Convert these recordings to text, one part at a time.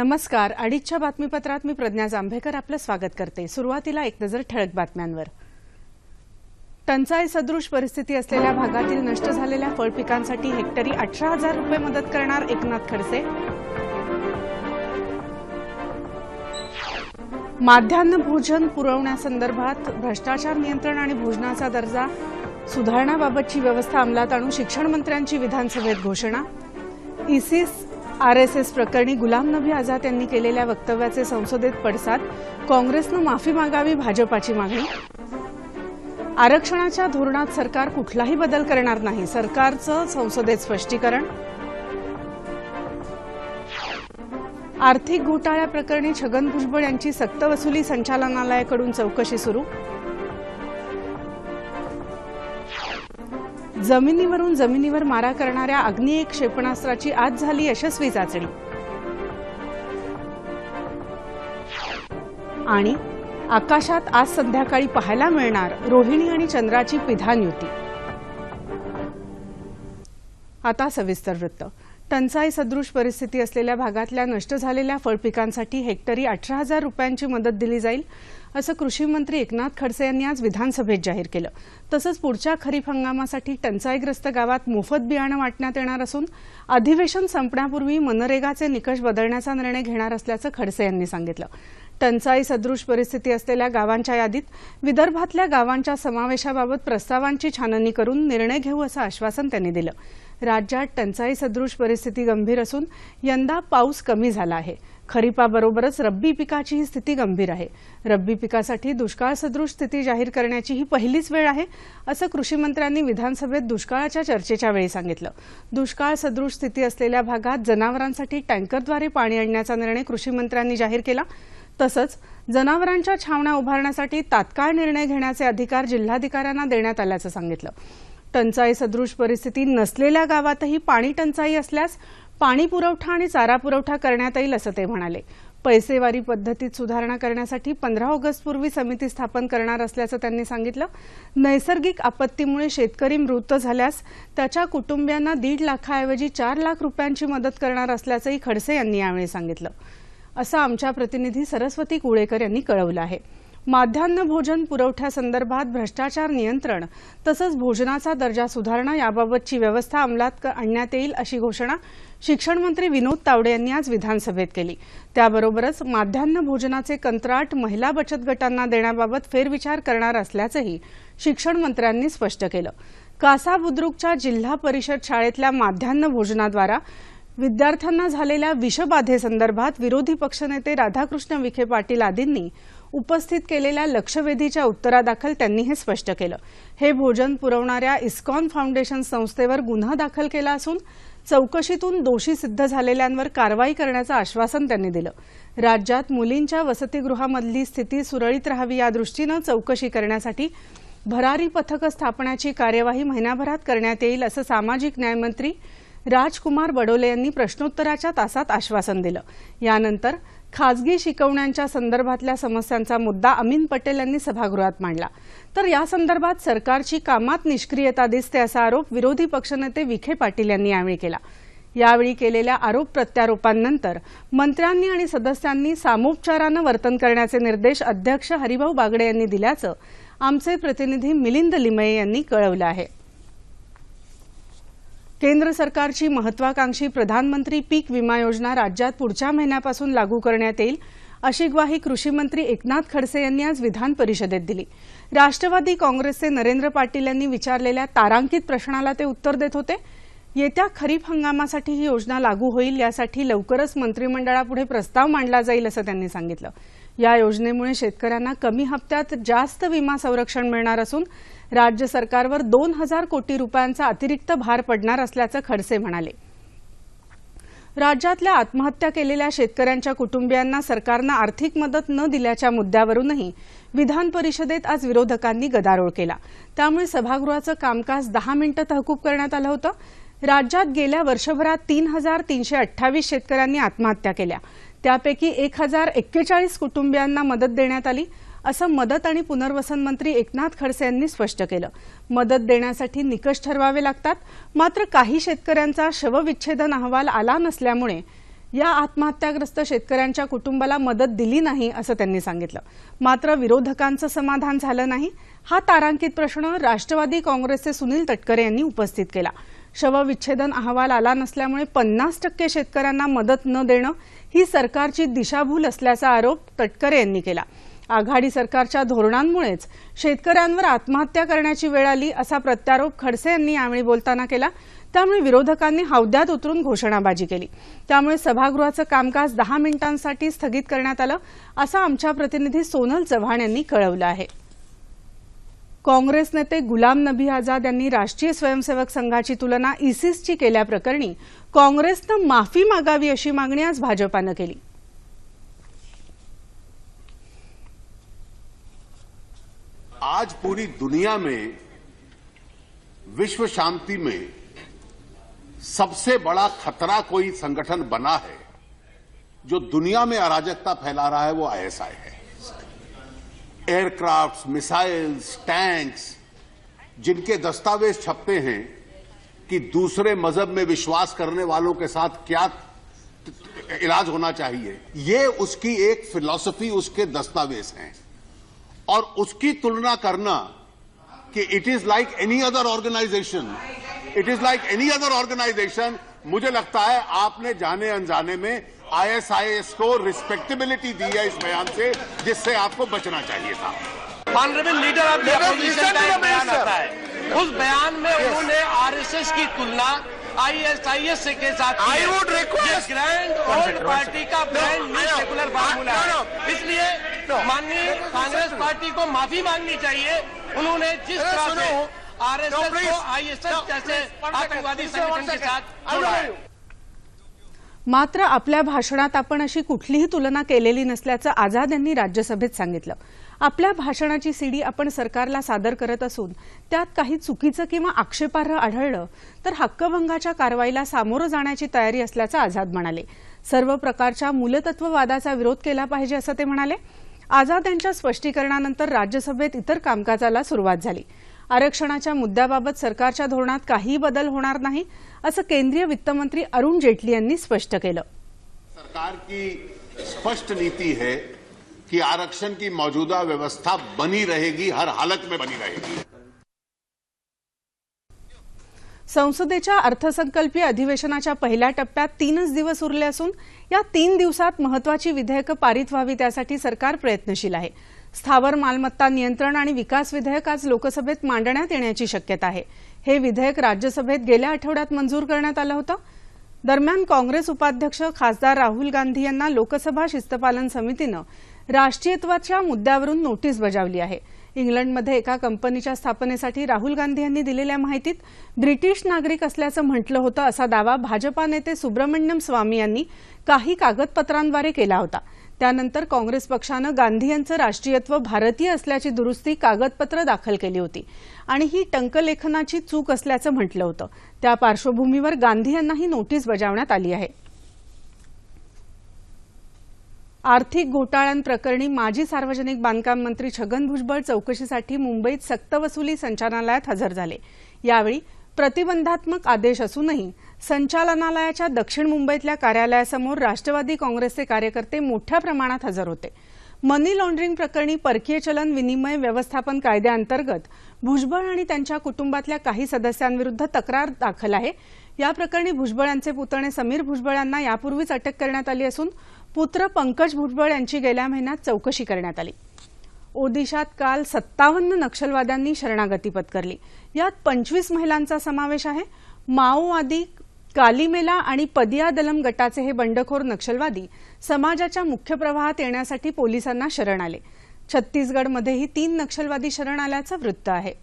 नमस्कार. अडीचच्या बातमीपत्रात मी प्रज्ञा जांभेकर आपलं स्वागत करते. सुरुवातीला एक नजर ठळक बातम्यांवर. टंचाई सदृश परिस्थिती असलेल्या भागातील नष्ट झालेल्या फळ पिकांसाठी हेक्टरी अठरा हजार रुपये मदत करणार एकनाथ खडसे. माध्यान्ह भोजन पुरवण्यासंदर्भात भ्रष्टाचार नियंत्रण आणि भोजनाचा दर्जा सुधारण्याबाबतची व्यवस्था अंमलात आणून शिक्षण मंत्र्यांची विधानसभेत घोषणा. इसिस आरएसएस प्रकरणी गुलाम नबी आझाद यांनी केलेल्या वक्तव्याचे संसदेत पडसाद काँग्रेसनं माफी मागावी भाजपाची मागणी. आरक्षणाच्या धोरणात सरकार कुठलाही बदल करणार नाही सरकारचं संसदेत स्पष्टीकरण. आर्थिक घोटाळ्याप्रकरणी छगन भुजबळ यांची सक्तवसुली संचालनालयाकडून चौकशी सुरू. जमिनीवरून जमिनीवर मारा करणाऱ्या अग्नि एक क्षेपणास्त्राची आज झाली यशस्वी चाचणी. आणि आकाशात आज संध्याकाळी पाहायला मिळणार रोहिणी आणि चंद्राची पिधान युती. आता सविस्तर वृत्त. टंचाई सदृश परिस्थिती असलेल्या भागातल्या नष्ट झालेल्या फळपिकांसाठी हेक्टरी अठरा हजार रुपयांची मदत दिली जाईल असं कृषी मंत्री एकनाथ खडसे यांनी आज विधानसभेत जाहीर केलं. तसंच पुढच्या खरीप हंगामासाठी टंचाईग्रस्त गावात मोफत बियाणं वाटण्यात येणार असून अधिवेशन संपण्यापूर्वी मनरेगाचे निकष बदलण्याचा निर्णय घेणार असल्याचं खडसे यांनी सांगितलं. टंचाई सदृश परिस्थिती असलेल्या गावांच्या यादीत विदर्भातल्या गावांच्या समावेशाबाबत प्रस्तावांची छाननी करून निर्णय घेऊ असं आश्वासन त्यांनी दिलं. राज्यात टंचाई सदृश परिस्थिती गंभीर असून यंदा पाऊस कमी झाला आहे. खरीपाबरोबरच रब्बी पिकाचीही स्थिती गंभीर आहे. रब्बी पिकासाठी दुष्काळ सदृश स्थिती जाहीर करण्याची ही पहिलीच वेळ आहे असं कृषी मंत्र्यांनी विधानसभेत दुष्काळाच्या चर्चेच्या वेळी सांगितलं. दुष्काळ सदृश स्थिती असलेल्या भागात जनावरांसाठी टँकरद्वारे पाणी आणण्याचा निर्णय कृषी मंत्र्यांनी जाहीर केला. तसंच जनावरांच्या छावण्या उभारण्यासाठी तात्काळ निर्णय घेण्याचे अधिकार जिल्हाधिकाऱ्यांना देण्यात आल्याचं सांगितलं. टंचाई सदृश परिस्थिती नसलेल्या गावातही पाणी टंचाई असल्यास पाणी पुरवठा आणि चारा पुरवठा करण्यात येईल असं ते म्हणाले. पैसेवारी पद्धतीत सुधारणा करण्यासाठी पंधरा ऑगस्टपूर्वी समिती स्थापन करणार असल्याचं त्यांनी सांगितलं. नैसर्गिक आपत्तीमुळे शेतकरी मृत झाल्यास त्याच्या कुटुंबियांना दीड लाखाऐवजी चार लाख रुपयांची मदत करणार असल्याचंही खडसे यांनी यावेळी सांगितलं. असं आमच्या प्रतिनिधी सरस्वती कुळेकर यांनी कळवलं आहे. माध्यान्ह भोजन पुरवठ्यासंदर्भात भ्रष्टाचार नियंत्रण तसंच भोजनाचा दर्जा सुधारणा याबाबतची व्यवस्था अंमलात आणण्यात येईल अशी घोषणा शिक्षण मंत्री विनोद तावडे यांनी आज विधानसभेत केली. त्याबरोबरच माध्यान्ह भोजनाचे कंत्राट महिला बचत गटांना देण्याबाबत फेरविचार करणार असल्याचंही शिक्षण मंत्र्यांनी स्पष्ट केलं. कासा बुद्रुकच्या जिल्हा परिषद शाळेतल्या माध्यान्ह भोजनाद्वारा विद्यार्थ्यांना झालेल्या विषबाधेसंदर्भात विरोधी पक्षनेते राधाकृष्ण विखे पाटील आदींनी उपस्थित केलेल्या लक्षवेधीच्या उत्तरादाखल त्यांनी हे स्पष्ट केलं. हे भोजन पुरवणाऱ्या इस्कॉन फाउंडेशन संस्थेवर गुन्हा दाखल केला असून चौकशीतून दोषी सिद्ध झालेल्यांवर कारवाई करण्याचं आश्वासन त्यांनी दिलं. राज्यात मुलींच्या वसतिगृहामधली स्थिती सुरळीत राहावी या दृष्टीनं चौकशी करण्यासाठी भरारी पथक स्थापण्याची कार्यवाही महिनाभरात करण्यात येईल असं सामाजिक न्यायमंत्री राजकुमार बडोले यांनी प्रश्नोत्तराच्या तासात आश्वासन दिलं. यानंतर खासगी शिकवण्यांच्या संदर्भातल्या समस्यांचा मुद्दा अमीन पटेल यांनी सभागृहात मांडला. तर या संदर्भात सरकारची कामात निष्क्रियता दिसते असा आरोप विरोधी पक्षनेते विखे पाटील यांनी यावेळी केला. यावेळी केलेल्या आरोप प्रत्यारोपांनंतर मंत्र्यांनी आणि सदस्यांनी सामोपचारानं वर्तन करण्याचे निर्देश अध्यक्ष हरिभाऊ बागडे यांनी दिल्याचं आमचे प्रतिनिधी मिलिंद लिमये यांनी कळवलं आहे. केंद्र सरकारची महत्वाकांक्षी प्रधानमंत्री पीक विमा योजना राज्यात पुढच्या महिन्यापासून लागू करण्यात येईल अशी ग्वाही कृषी मंत्री एकनाथ खडसे यांनी आज विधान परिषदेत दिली. राष्ट्रवादी काँग्रेसचे नरेंद्र पाटील यांनी विचारलेल्या तारांकित प्रश्नाला ते उत्तर देत होते. येत्या खरीप हंगामासाठी ही योजना लागू होईल यासाठी लवकरच मंत्रिमंडळापुढे प्रस्ताव मांडला जाईल असं त्यांनी सांगितलं. या योजनेमुळे शेतकऱ्यांना कमी हप्त्यात जास्त विमा संरक्षण मिळणार असून राज्य सरकारवर दोन हजार कोटी रुपयांचा अतिरिक्त भार पडणार असल्याचं खडसे म्हणाले. राज्यातल्या आत्महत्या केलेल्या शेतकऱ्यांच्या कुटुंबियांना सरकारनं आर्थिक मदत न दिल्याच्या मुद्द्यावरूनही विधान परिषदेत आज विरोधकांनी गदारोळ केला. त्यामुळे सभागृहाचं कामकाज दहा मिनिटं तहकूब करण्यात आलं होतं. राज्यात गेल्या वर्षभरात तीन हजार तीनशे अठ्ठावीस शेतकऱ्यांनी आत्महत्या केल्या. त्यापैकी एक हजार एक्केचाळीस कुटुंबियांना मदत देण्यात आली असं मदत आणि पुनर्वसन मंत्री एकनाथ खडसे यांनी स्पष्ट केलं. मदत देण्यासाठी निकष ठरवावे लागतात. मात्र काही शेतकऱ्यांचा शवविच्छेदन अहवाल आला नसल्यामुळे या आत्महत्याग्रस्त शेतकऱ्यांच्या कुटुंबाला मदत दिली नाही असं त्यांनी सांगितलं. मात्र विरोधकांचं समाधान झालं नाही. हा तारांकित प्रश्न राष्ट्रवादी काँग्रेसचे सुनील तटकरे यांनी उपस्थित केला. शवविच्छेदन अहवाल आला नसल्यामुळे पन्नास टक्के शेतकऱ्यांना मदत न देणं ही सरकारची दिशाभूल असल्याचा आरोप तटकरे यांनी केला. आघाडी सरकारच्या धोरणांमुळेच शेतकऱ्यांवर आत्महत्या करण्याची वेळ आली असा प्रत्यारोप खडसे यांनी यावेळी बोलताना केला. त्यामुळे विरोधकांनी हौद्यात उतरून घोषणाबाजी केली. त्यामुळे सभागृहाचं कामकाज दहा मिनिटांसाठी स्थगित करण्यात आलं असं आमच्या प्रतिनिधी सोनल चव्हाण यांनी कळवलं आहे. काँग्रेस नेते गुलाम नबी आझाद यांनी राष्ट्रीय स्वयंसेवक संघाची तुलना इसिसची केल्याप्रकरणी काँग्रेसनं माफी मागावी अशी मागणी आज भाजपानं केली. आज पूरी दुनिया में विश्व शांति में सबसे बड़ा खतरा कोई संगठन बना है जो दुनिया में अराजकता फैला रहा है वो आईएसआई है। एयरक्राफ्ट्स, मिसाइल्स, टैंक्स, जिनके दस्तावेज़ छपते हैं कि दूसरे मज़हब में विश्वास करने वालों के साथ क्या इलाज होना चाहिए, ये उसकी एक फिलॉसफी, उसके दस्तावेज़ हैं। और उसकी तुलना करना कि it is like any other organisation it is like any other organisation मुझे लगता है आपने जाने अनजाने में आईएसआईएस को रिस्पेक्टेबिलिटी दी है इस बयान से जिससे आपको बचना चाहिए था। Honourable leader of the opposition का बयान आता है। उस बयान में उन्होंने आरएसएस की तुलना आईएसआईएस के साथ I would request- grand old party का ब्रांड न्यू सेकुलर फार्मूला है। इसलिए माननीय कांग्रेस पार्टी को माफ़ी मांगनी चाहिए। उन्होंने जिस तरह। से आरएसएस. को आईएसएस जैसे. आतंकवादी संगठन के साथ जोड़ा है. मात्र आपल्या भाषणात आपण अशी कुठलीही तुलना केलेली नसल्याचं आझाद यांनी राज्यसभेत सांगितलं. आपल्या भाषणाची सीडी आपण सरकारला सादर करत असून त्यात काही चुकीचं किंवा आक्षेपार्ह आढळलं तर हक्कभंगाच्या कारवाईला सामोरं जाण्याची तयारी असल्याचं आझाद म्हणाले. सर्व प्रकारच्या मूलतत्ववादाचा विरोध केला पाहिजे असं ते म्हणाले. आझाद यांच्या स्पष्टीकरणानंतर राज्यसभेत इतर कामकाजाला सुरुवात झाली. आरक्षणाच्या मुद्द्याबाबत सरकारच्या धोरणात काहीही बदल होणार नाही असं केंद्रीय वित्तमंत्री अरुण जेटली यांनी स्पष्ट केलं. सरकार की स्पष्ट नीति है कि आरक्षण की मौजूदा व्यवस्था बनी रहेगी हर हालत में बनी रहेगी। संसदेच्या अर्थसंकल्पीय अधिवेशनाच्या पहिल्या टप्प्यात तीनच दिवस उरले असून या तीन दिवसात महत्वाची विधेयकं पारित व्हावी त्यासाठी सरकार प्रयत्नशील आहे. स्थावर मालमत्ता नियंत्रण आणि विकास विधेयक आज लोकसभेत मांडण्यात येण्याची शक्यता आहे. हे विधेयक राज्यसभेत गेल्या आठवड्यात मंजूर करण्यात आलं होतं. दरम्यान काँग्रेस उपाध्यक्ष खासदार राहुल गांधी यांना लोकसभा शिस्तपालन समितीनं राष्ट्रीयत्वाच्या मुद्द्यावरून नोटीस बजावली आहे. इंग्लंडमध्ये एका कंपनीच्या स्थापनेसाठी राहुल गांधी यांनी दिलेल्या माहितीत ब्रिटिश नागरिक असल्याचं म्हटलं होतं असा दावा भाजपा नेते सुब्रमण्यम स्वामी यांनी काही कागदपत्रांद्वारे केला होता. त्यानंतर काँग्रेस पक्षानं गांधी यांचं राष्ट्रीयत्व भारतीय असल्याची दुरुस्ती कागदपत्र दाखल केली होती. आणि ही टंकलेखनाची चूक असल्याचं म्हटलं होतं. त्या पार्श्वभूमीवर गांधी यांना ही नोटीस बजावण्यात आली आहे. आर्थिक घोटाळ्यांप्रकरणी माजी सार्वजनिक बांधकाम मंत्री छगन भुजबळ चौकशीसाठी मुंबईत सक्तवसुली संचालनालयात हजर झाले. यावेळी प्रतिबंधात्मक आदेश असूनही संचालनालयाच्या दक्षिण मुंबईतल्या कार्यालयासमोर राष्ट्रवादी काँग्रेसचे कार्यकर्ते मोठ्या प्रमाणात हजर होते. मनी लॉन्ड्रिंग प्रकरणी परकीय चलन विनिमय व्यवस्थापन कायद्याअंतर्गत भुजबळ आणि त्यांच्या कुटुंबातल्या काही सदस्यांविरुद्ध तक्रार दाखल आहे. या प्रकरणी भुजबळ यांचे पुतणे समीर भुजबळ यांना यापूर्वीच अटक करण्यात आली असून पुत्र पंकज भुजबळ यांची गेल्या महिन्यात चौकशी करण्यात आली. ओदिशात काल सत्तावन्न नक्षलवाद्यांनी शरणागती पत्करली. यात पंचवीस महिलांचा समावेश आहे. माओवादी कालीमेला आणि पदिया दलम गटाचे हे बंडखोर नक्षलवादी समाजाच्या मुख्य प्रवाहात येण्यासाठी पोलिसांना शरण आले. छत्तीसगडमध्येही तीन नक्षलवादी शरण आल्याचं वृत्त आहे.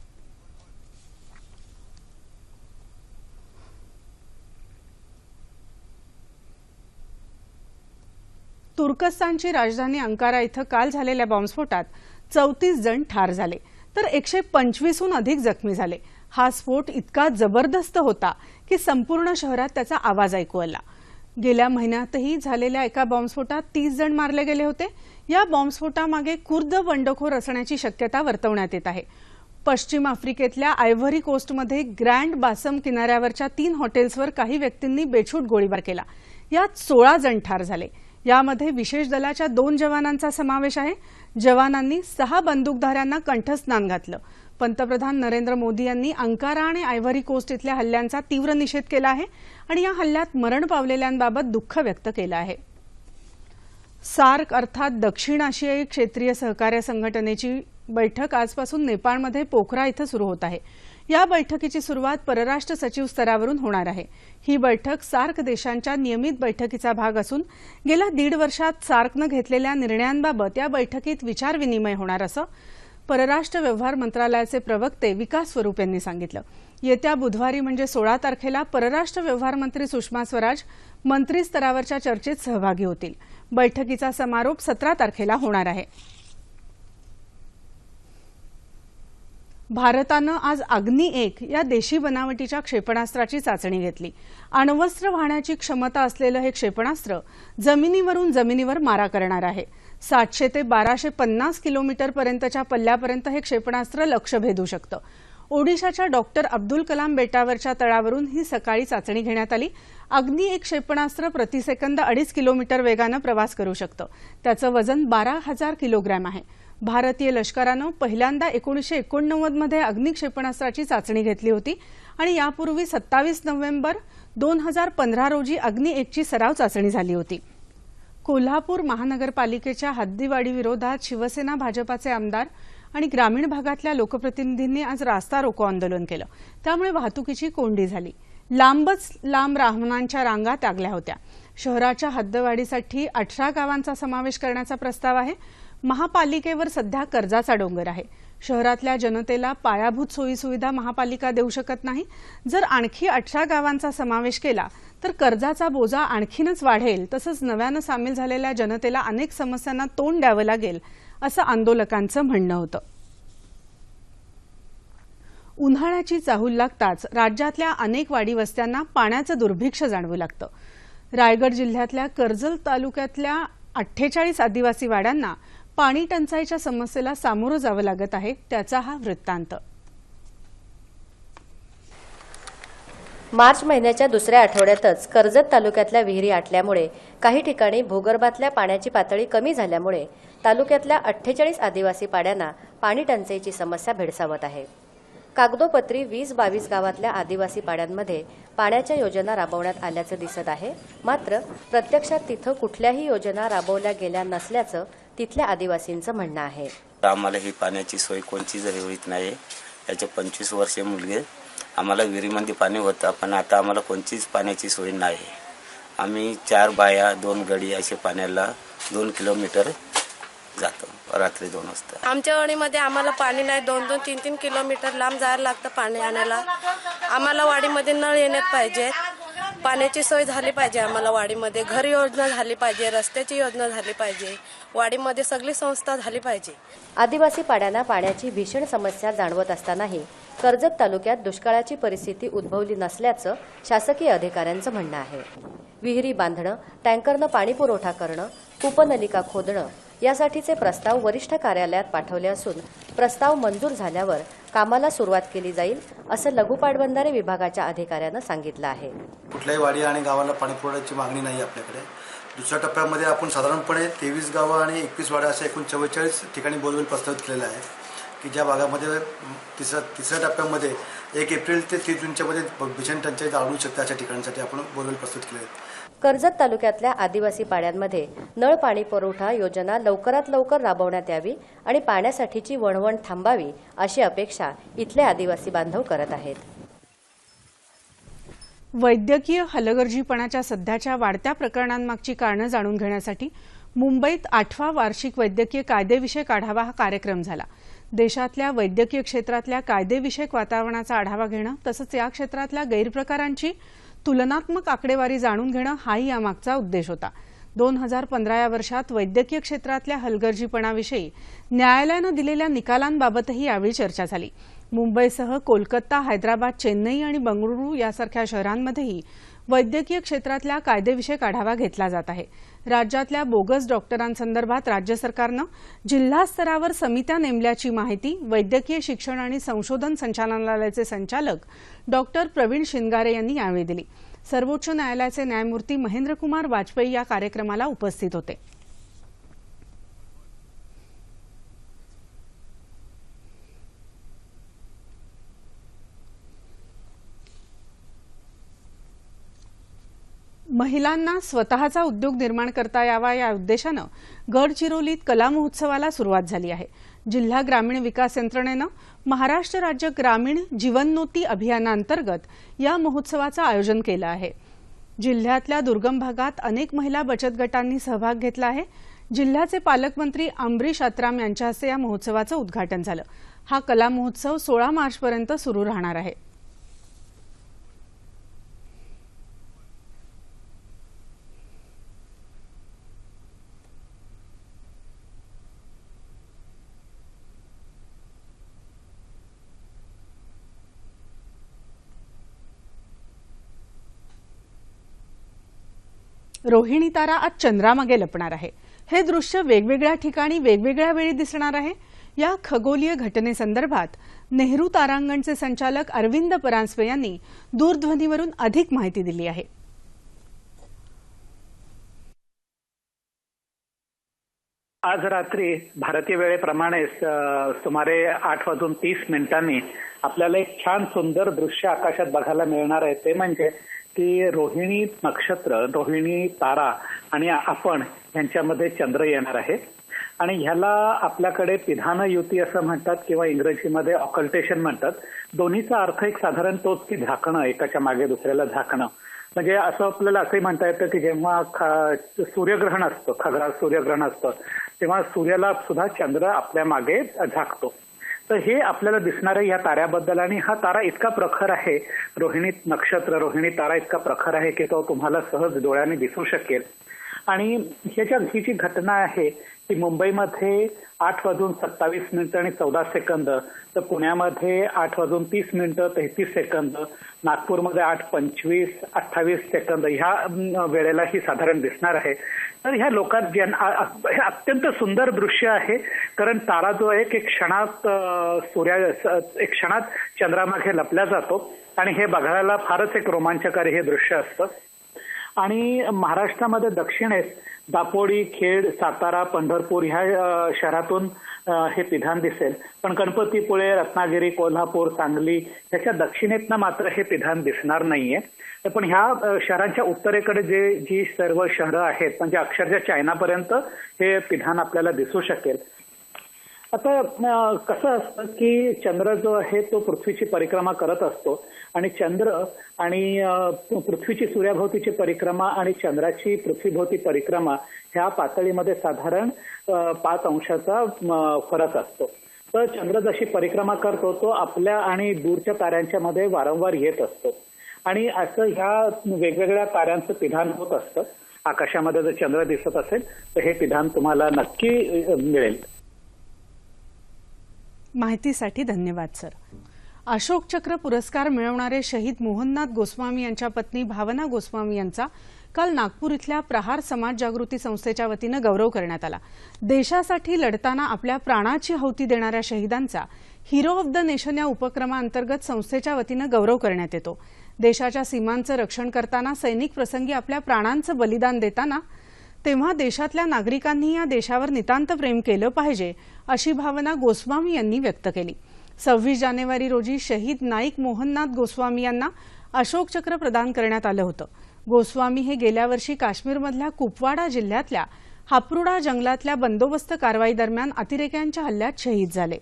तुर्कस्तानची राजधानी अंकारा इथं काल झालेल्या बॉम्बस्फोटात चौतीस जण ठार झाले. तर एकशे पंचवीसहून अधिक जखमी झाले. हा स्फोट इतका जबरदस्त होता की संपूर्ण शहरात त्याचा आवाज ऐकू आला. गेल्या महिन्यातही झालेल्या एका बॉम्बस्फोटात तीस जण मारले गेले होते. या बॉम्बस्फोटामागे कुर्द बंडखोर असण्याची शक्यता वर्तवण्यात येत आहे. पश्चिम आफ्रिकेतल्या आयव्हरी कोस्टमध्ये ग्रँड बासम किनाऱ्यावरच्या तीन हॉटेल्सवर काही व्यक्तींनी बेछूट गोळीबार केला. यात सोळा जण ठार झाले. यामध्ये विशेष दलाच्या दोन जवानांचा समावेश आहे. जवानांनी सहा बंदूकधाऱ्यांना कंठस्नान घातलं. पंतप्रधान नरेंद्र मोदी यांनी अंकारा आणि आयव्हरी कोस्ट इथल्या हल्ल्यांचा तीव्र निषेध केला आहे आणि या हल्ल्यात मरण पावलेल्यांबाबत दुःख व्यक्त केलं आहे. सार्क अर्थात दक्षिण आशियाई क्षेत्रीय सहकार्य संघटनेची बैठक आजपासून नेपाळमध्ये पोखरा इथं सुरू होत आहे. या बैठकीची सुरुवात परराष्ट्र सचिव स्तरावरून होणार आहे. ही बैठक सार्क देशांच्या नियमित बैठकीचा भाग असून गेल्या दीड वर्षात सार्कनं घेतलेल्या निर्णयांबाबत या बैठकीत विचारविनिमय होणार असं परराष्ट्र व्यवहार मंत्रालयाचे प्रवक्ते विकास स्वरूप यांनी सांगितलं. येत्या बुधवारी म्हणजे सोळा तारखेला परराष्ट्र व्यवहार मंत्री सुषमा स्वराज मंत्री स्तरावरच्या चर्चेत सहभागी होतील. बैठकीचा समारोप सतरा तारखेला होणार आहे. भारतानं आज अग्नी एक या देशी बनावटीच्या क्षेपणास्त्राची चाचणी घेतली. अण्वस्त्र वाहण्याची क्षमता असलेलं हे क्षेपणास्त्र जमिनीवरून जमिनीवर मारा करणार आहे. सातशे ते बाराशे पन्नास किलोमीटरपर्यंतच्या पल्ल्यापर्यंत हे क्षेपणास्त्र लक्ष भेदू शकतं. ओडिशाच्या डॉक्टर अब्दुल कलाम बेटावरच्या तळावरून ही सकाळी चाचणी घेण्यात आली. अग्नी एक क्षेपणास्त्र प्रतिसेकंद अडीच किलोमीटर वेगानं प्रवास करू शकतं. त्याचं वजन बारा हजार किलोग्रॅम आहे. भारतीय लष्करानं पहिल्यांदा एकोणीसशे एकोणनव्वदमध्ये अग्निक्षेपणास्त्राची चाचणी घेतली होती आणि यापूर्वी सत्तावीस नोव्हेंबर दोन हजार पंधरा रोजी अग्नी एकची सराव चाचणी झाली होती. कोल्हापूर महानगरपालिकेच्या हद्दीवाढी विरोधात शिवसेना भाजपाचे आमदार आणि ग्रामीण भागातल्या लोकप्रतिनिधींनी आज रास्ता रोको आंदोलन केलं. त्यामुळे वाहतुकीची कोंडी झाली. लांबच लांब राहणांच्या रांगा लागल्या होत्या. शहराच्या हद्दवाढीसाठी अठरा गावांचा समावेश करण्याचा प्रस्ताव आहे. महापालिकेवर सध्या कर्जाचा डोंगर आहे. शहरातल्या जनतेला पायाभूत सोयीसुविधा महापालिका देऊ शकत नाही. जर आणखी अठरा गावांचा समावेश केला तर कर्जाचा बोजा आणखीनच वाढेल. तसंच नव्यानं सामील झालेल्या जनतेला अनेक समस्यांना तोंड द्यावं लागेल असं आंदोलकांचं म्हणणं होतं. उन्हाळ्याची चाहूल लागताच राज्यातल्या अनेक वाडी वस्त्यांना पाण्याचं दुर्भिक्ष जाणवू लागतं. रायगड जिल्ह्यातल्या कर्जत तालुक्यातल्या अठ्ठेचाळीस आदिवासी वाड्यांना पाणी टंचाईच्या समस्येला सामोरं जावं लागत आहे त्याचा हा वृत्तांत. मार्च महिन्याच्या दुसऱ्या आठवड्यातच कर्जत तालुक्यातल्या विहिरी आटल्यामुळे काही ठिकाणी भूगर्भातल्या पाण्याची पातळी कमी झाल्यामुळे तालुक्यातल्या अठ्ठेचाळीस आदिवासी पाड्यांना पाणी टंचाईची समस्या भेडसावत आहे. कागदोपत्री वीस बावीस गावातल्या आदिवासी पाड्यांमध्ये पाण्याच्या योजना राबवण्यात आल्याचं दिसत आहे मात्र प्रत्यक्षात तिथं कुठल्याही योजना राबवल्या गेल्या नसल्याचं तिथल्या आदिवासींचं म्हणणं आहे. आम्हाला ही पाण्याची सोय कोणची जरी होत नाही. याचे पंचवीस वर्षे मुलगे. आम्हाला विहिरीमध्ये पाणी होतं पण आता आम्हाला कोणतीच पाण्याची सोय नाही. आम्ही चार बाया दोन गडी असे पाण्याला दोन किलोमीटर जातो रात्री दोन वाजता. आमच्या वाडीमध्ये आम्हाला पाणी नाही. दोन दोन तीन तीन किलोमीटर लांब जायला लागतं पाणी आणायला. आम्हाला वाडीमध्ये नळ येण्यात पाहिजे पाण्याची सोय झाली पाहिजे आम्हाला वाडीमध्ये. घर योजना झाली पाहिजे रस्त्याची योजना झाली पाहिजे. वाडीमध्ये सगळी संस्था झाली पाहिजे. आदिवासी पाड्यांना पाण्याची भीषण समस्या जाणवत असतानाही कर्जत तालुक्यात दुष्काळाची परिस्थिती उद्भवली नसल्याचं शासकीय अधिकाऱ्यांचं म्हणणं आहे. विहिरी बांधणं टँकरनं पाणी पुरवठा करणं कूपनलिका खोदणं यासाठीचे प्रस्ताव वरिष्ठ कार्यालयात पाठवले असून प्रस्ताव मंजूर झाल्यावर कामाला सुरुवात केली जाईल असं लघु पाटबंधारे विभागाच्या अधिकाऱ्यानं सांगितलं आहे. कुठल्याही वाडी आणि गावाला पाणीपुरवठ्याची मागणी नाही आपल्याकडे. दुसऱ्या टप्प्यामध्ये आपण साधारणपणे तेवीस गावं आणि एकवीस वाड्या असे एकूण चव्वेचाळीस ठिकाणी बोलवेल प्रस्तावित केलेलं आहे. की ज्या भागामध्ये तिसऱ्या तिसऱ्या टप्प्यामध्ये एक एप्रिल ते तीस जूनच्यामध्ये भीषण टंचाई जाणवू शकते अशा ठिकाणांसाठी आपण बोलवेल प्रस्तुत केले कर्जत तालुक्यातल्या आदिवासी पाड्यांमध्ये नळ पाणी पुरवठा योजना लवकरात लवकर राबवण्यात यावी आणि पाण्यासाठीची वणवण थांबावी अशी अपेक्षा इथले आदिवासी बांधव करत आहेत. वैद्यकीय हलगर्जीपणाच्या सध्याच्या वाढत्या प्रकरणांमागची कारणं जाणून घेण्यासाठी मुंबईत आठवा वार्षिक वैद्यकीय कायदेविषयक आढावा हा कार्यक्रम झाला. देशातल्या वैद्यकीय क्षेत्रातल्या कायदेविषयक वातावरणाचा आढावा घेणं तसंच या क्षेत्रातल्या गैरप्रकारांची तुलनात्मक आकडेवारी जाणून घेणं हाही यामागचा उद्देश होता. दोन हजार पंधरा या वर्षात वैद्यकीय क्षेत्रातल्या हलगर्जीपणाविषयी न्यायालयानं दिलेल्या निकालांबाबतही यावेळी चर्चा झाली. मुंबईसह कोलकाता हैदराबाद चेन्नई आणि बंगळुरू यासारख्या शहरांमध्येही वैद्यकीय क्षेत्रातल्या कायदेविषयक आढावा घेतला जात आहे. राज्यातल्या बोगस डॉक्टरांसंदर्भात राज्य सरकारनं जिल्हा स्तरावर समित्या नेमल्याची माहिती वैद्यकीय शिक्षण आणि संशोधन संचालनालयाचे संचालक डॉक्टर प्रवीण शिनगारे यांनी यावेळी दिली. सर्वोच्च न्यायालयाचे न्यायमूर्ती महेंद्रकुमार वाजपेयी या कार्यक्रमाला उपस्थित होते. महिलांना स्वतःचा उद्योग निर्माण करता यावा या उद्देशानं गडचिरोलीत कला महोत्सवाला सुरुवात झाली आहे. जिल्हा ग्रामीण विकास यंत्रणेनं महाराष्ट्र राज्य ग्रामीण जीवनोती अभियानांतर्गत या महोत्सवाचं आयोजन केलं आहे. जिल्ह्यातल्या दुर्गम भागात अनेक महिला बचत गटांनी सहभाग घेतला आहे. जिल्ह्याचे पालकमंत्री अंबरीश अत्राम यांच्या हस्ते या महोत्सवाचं उद्घाटन झालं. हा कला महोत्सव सोळा मार्चपर्यंत सुरू राहणार आहे. रोहिणी तारा आज चंद्रामागे लपणार आहे. हे दृश्य वेगवेगळ्या ठिकाणी वेगवेगळ्या वेळी दिसणार आहे. या खगोलीय घटनेसंदर्भात नेहरू तारांगणचे संचालक अरविंद परांजपे यांनी दूरध्वनीवरून अधिक माहिती दिली आहे. आज रात्री भारतीय वेळेप्रमाणे सुमारे आठ वाजून तीस मिनिटांनी आपल्याला एक छान सुंदर दृश्य आकाशात बघायला मिळणार आहे. ते म्हणजे की रोहिणी नक्षत्र रोहिणी तारा आणि आपण यांच्यामध्ये चंद्र येणार आहे. आणि ह्याला आपल्याकडे पिधान युती असं म्हणतात किंवा इंग्रजीमध्ये ऑकल्टेशन म्हणतात. दोन्हीचा अर्थ एक साधारण तोच की झाकणं एकाच्या मागे दुसऱ्याला झाकणं. म्हणजे असं आपल्याला असंही म्हणता येतं की जेव्हा सूर्यग्रहण असतं खगरा सूर्यग्रहण असतं तेव्हा सूर्याला सुद्धा चंद्र आपल्या मागे झाकतो. तर हे आपल्याला दिसणाऱ्या या ताऱ्याबद्दल आणि हा तारा इतका प्रखर आहे रोहिणी नक्षत्र रोहिणी तारा इतका प्रखर आहे की तो तुम्हाला सहज डोळ्याने दिसू शकेल. आणि ह्याच्या ही जी घटना आहे ती मुंबईमध्ये आठ वाजून सत्तावीस मिनिटं आणि चौदा सेकंद तर पुण्यामध्ये आठ वाजून तीस मिनिटं तेहतीस सेकंद नागपूरमध्ये आठ पंचवीस अठ्ठावीस सेकंद ह्या वेळेला ही साधारण दिसणार आहे. तर ह्या लोकात ज्यां हे अत्यंत सुंदर दृश्य आहे कारण तारा जो आहे एक क्षणात सूर्या एक क्षणात चंद्रामागे लपल्या जातो. आणि हे बघायला फारच एक रोमांचकारी हे दृश्य असतं. आणि महाराष्ट्रामध्ये दक्षिणेस दापोडी खेड सातारा पंढरपूर ह्या शहरातून हे पिधान दिसेल. पण गणपतीपुळे रत्नागिरी कोल्हापूर सांगली ह्याच्या दक्षिणेतनं मात्र हे पिधान दिसणार नाहीये. तर पण ह्या शहरांच्या उत्तरेकडे जे जी सर्व शहरं आहेत म्हणजे अक्षरशः चायनापर्यंत हे पिधान आपल्याला दिसू शकेल. आता कसं असतं की चंद्र जो आहे तो पृथ्वीची परिक्रमा करत असतो आणि चंद्र आणि पृथ्वीची सूर्याभोवतीची परिक्रमा आणि चंद्राची पृथ्वीभोवती परिक्रमा ह्या पातळीमध्ये साधारण पाच अंशाचा फरक असतो. तर चंद्र जशी परिक्रमा करतो तो आपल्या आणि दूरच्या ताऱ्यांच्या मध्ये वारंवार येत असतो. आणि असं ह्या वेगवेगळ्या ताऱ्यांचं पिधान होत असतं. आकाशामध्ये जर चंद्र दिसत असेल तर हे पिधान तुम्हाला नक्की मिळेल. माहितीसाठी धन्यवाद सर. अशोक चक्र पुरस्कार मिळवणारे शहीद मोहननाथ गोस्वामी यांच्या पत्नी भावना गोस्वामी यांचा काल नागपूर इथल्या प्रहार समाज जागृती संस्थेच्या वतीनं गौरव करण्यात आला. देशासाठी लढताना आपल्या प्राणाची हौती देणाऱ्या शहीदांचा हिरो ऑफ द नेशन या उपक्रमाअंतर्गत संस्थेच्या वतीनं गौरव करण्यात येतो. देशाच्या सीमांचं रक्षण करताना सैनिक प्रसंगी आपल्या प्राणांचं बलिदान देताना तेव्हा देशातल्या नागरिकांनी या देशावर नितांत प्रेम केलं पाहिजे अशी भावना गोस्वामी यांनी व्यक्त केली. सव्वीस जानेवारी रोजी शहीद नाईक मोहननाथ गोस्वामी यांना अशोक चक्र प्रदान करण्यात आलं होतं. गोस्वामी हे गेल्या वर्षी काश्मीरमधल्या कुपवाडा जिल्ह्यातल्या हापरुडा जंगलातल्या बंदोबस्त कारवाई दरम्यान अतिरेक्यांच्या हल्ल्यात शहीद झाले.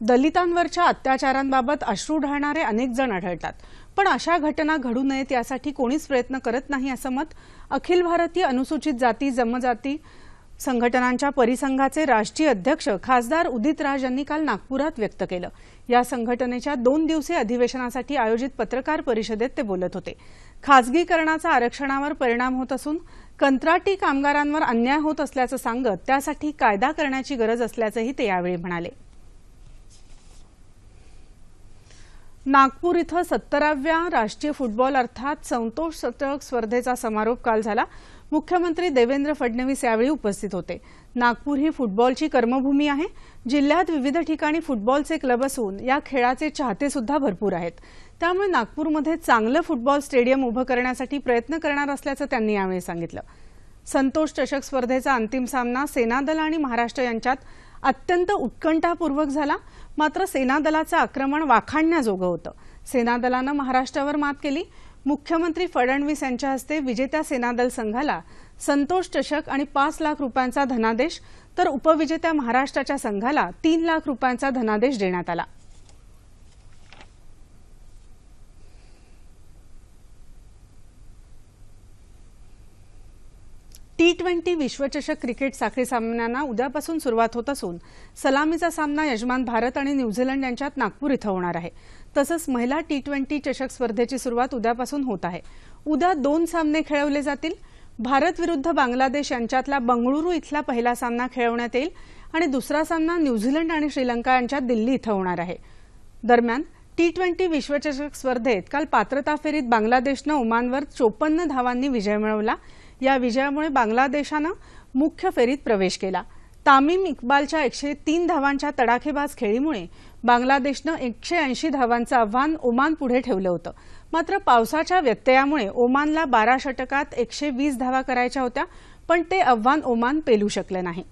दलितांवरच्या अत्याचारांबाबत अश्रू ढाळणारे अनेक जण आढळतात. पण अशा घटना घडू नयेत यासाठी कोणीच प्रयत्न करत नाही असं मत अखिल भारतीय अनुसूचित जाती जमजाती संघटनांच्या परिसंघाचे राष्ट्रीय अध्यक्ष खासदार उदित राज यांनी काल नागपुरात व्यक्त केलं. या संघटनेच्या दोन दिवसीय अधिवेशनासाठी आयोजित पत्रकार परिषदेत ते बोलत होते. खासगीकरणाचा आरक्षणावर परिणाम होत असून कंत्राटी कामगारांवर अन्याय होत असल्याचं सांगत त्यासाठी कायदा करण्याची गरज असल्याचंही ते यावेळी म्हणाले. नागपूर इथं सत्तराव्या राष्ट्रीय फुटबॉल अर्थात संतोष शतक स्पर्धेचा समारोप काल झाला. मुख्यमंत्री देवेंद्र फडणवीस यावेळी उपस्थित होते. नागपूर ही फुटबॉलची कर्मभूमी आहे. जिल्ह्यात विविध ठिकाणी फुटबॉलचे क्लब असून या खेळाचे चाहते सुद्धा भरपूर आहेत. त्यामुळे नागपूरमध्ये चांगलं फुटबॉल स्टेडियम उभं करण्यासाठी प्रयत्न करणार असल्याचं त्यांनी यावेळी सांगितलं. संतोष चषक स्पर्धेचा अंतिम सामना सेनादल आणि महाराष्ट्र यांच्यात अत्यंत उत्कंठापूर्वक झाला. मात्र सेनादलाचं आक्रमण वाखाणण्याजोगं होतं. सेनादलानं महाराष्ट्रावर मात केली. मुख्यमंत्री फडणवीस यांच्या हस्ते विजेत्या सेनादल संघाला संतोष चषक आणि पाच लाख रुपयांचा धनादेश तर उपविजेत्या महाराष्ट्राच्या संघाला तीन लाख रुपयांचा धनादेश देण्यात आला. टी ट्वेंटी विश्वचषक क्रिकेट साखळी सामन्यांना उद्यापासून सुरुवात होत असून सलामीचा सामना यजमान भारत आणि न्यूझीलंड यांच्यात नागपूर इथं होणार आहे. तसंच महिला टी ट्वेंटी चषक स्पर्धेची सुरुवात उद्यापासून होत आहे. उद्या दोन सामने खेळवले जातील. भारत विरुद्ध बांगलादेश यांच्यातला बंगळुरू इथला पहिला सामना खेळवण्यात येईल आणि दुसरा सामना न्यूझीलंड आणि श्रीलंका यांच्यात दिल्ली इथं होणार आहे. दरम्यान टी ट्वेंटी विश्वचषक स्पर्धेत काल पात्रता फेरीत बांगलादेशनं ओमानवर चोपन्न धावांनी विजय मिळवला. या विजयामुळे बांगलादेशानं मुख्य फेरीत प्रवेश केला. तामीम इक्बालच्या एकशे तीन धावांच्या तडाखेबाज खेळीमुळे बांगलादेशनं एकशे ऐंशी धावांचं आव्हान ओमान पुढे ठेवलं होतं. मात्र पावसाच्या व्यत्ययामुळे ओमानला बारा षटकात एकशे वीस धावा करायच्या होत्या पण ते आव्हान ओमान पेलू शकलं नाही.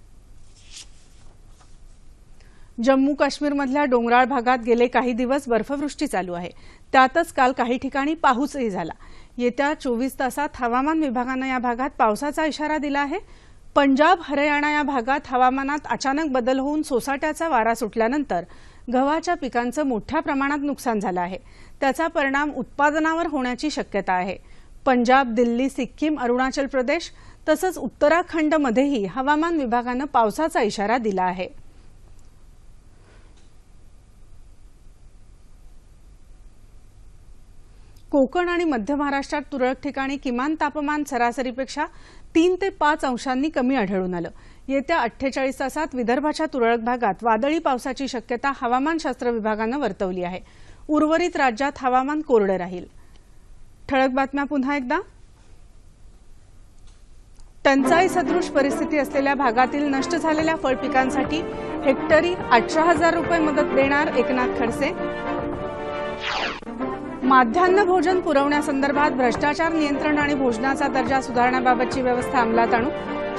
जम्मू काश्मीरमधल्या डोंगराळ भागात गेले काही दिवस बर्फवृष्टी चालू आहे. त्यातच काल काही ठिकाणी पाऊसही झाला. येत्या चोवीस तासात हवामान विभागानं या भागात पावसाचा इशारा दिला आहे. पंजाब हरियाणा या भागात हवामानात अचानक बदल होऊन सोसाट्याचा वारा सुटल्यानंतर गव्हाच्या पिकांचं मोठ्या प्रमाणात नुकसान झालं आहे. त्याचा परिणाम उत्पादनावर होण्याची शक्यता आहे. पंजाब दिल्ली सिक्कीम अरुणाचल प्रदेश तसंच उत्तराखंडमध्येही हवामान विभागानं पावसाचा इशारा दिला आहे. कोकण आणि मध्य महाराष्ट्रात तुरळक ठिकाणी किमान तापमान सरासरीपेक्षा तीन ते पाच अंशांनी कमी आढळून आलं. येत्या अठ्ठेचाळीस तासात विदर्भाच्या तुरळक भागात वादळी पावसाची शक्यता हवामानशास्त्र विभागानं वर्तवली आहे. उर्वरित राज्यात हवामान कोरडं राहील. ठळक बातम्या पुन्हा एकदा. टंचाई सदृश परिस्थिती असलेल्या भागातील नष्ट झालेल्या फळपिकांसाठी हेक्टरी अठरा हजार रुपये मदत देणार एकनाथ खडसे. माध्यान्ह भोजन पुरवण्यासंदर्भात भ्रष्टाचार नियंत्रण आणि भोजनाचा दर्जा सुधारण्याबाबतची व्यवस्था अंमलात आणू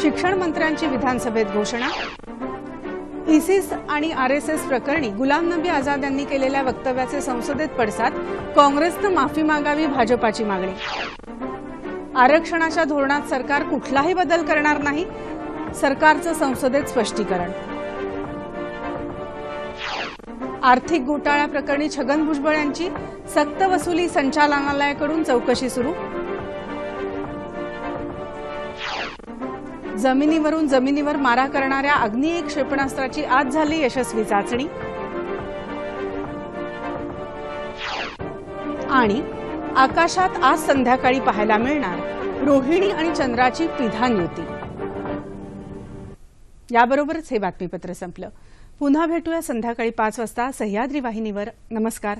शिक्षण मंत्र्यांची विधानसभेत घोषणा. इसिस आणि आरएसएस प्रकरणी गुलाम नबी आझाद यांनी केलेल्या वक्तव्याचे संसदेत पडसाद काँग्रेसनं माफी मागावी भाजपाची मागणी. आरक्षणाच्या धोरणात सरकार कुठलाही बदल करणार नाही सरकारचं संसदेत स्पष्टीकरण. आर्थिक घोटाळ्याप्रकरणी छगन भुजबळ यांची सक्तवसुली संचालनालयाकडून चौकशी सुरू. जमिनीवरून जमिनीवर मारा करणाऱ्या अग्नि एक क्षेपणास्त्राची आज झाली यशस्वी चाचणी. आणि आकाशात आज संध्याकाळी पाहायला मिळणार रोहिणी आणि चंद्राची पिधान युती याबरोबरच हे बातमीपत्र संपलं. पुन्हा भेटूया संध्याकाळी पाच वाजता सह्याद्री वाहिनीवर. नमस्कार.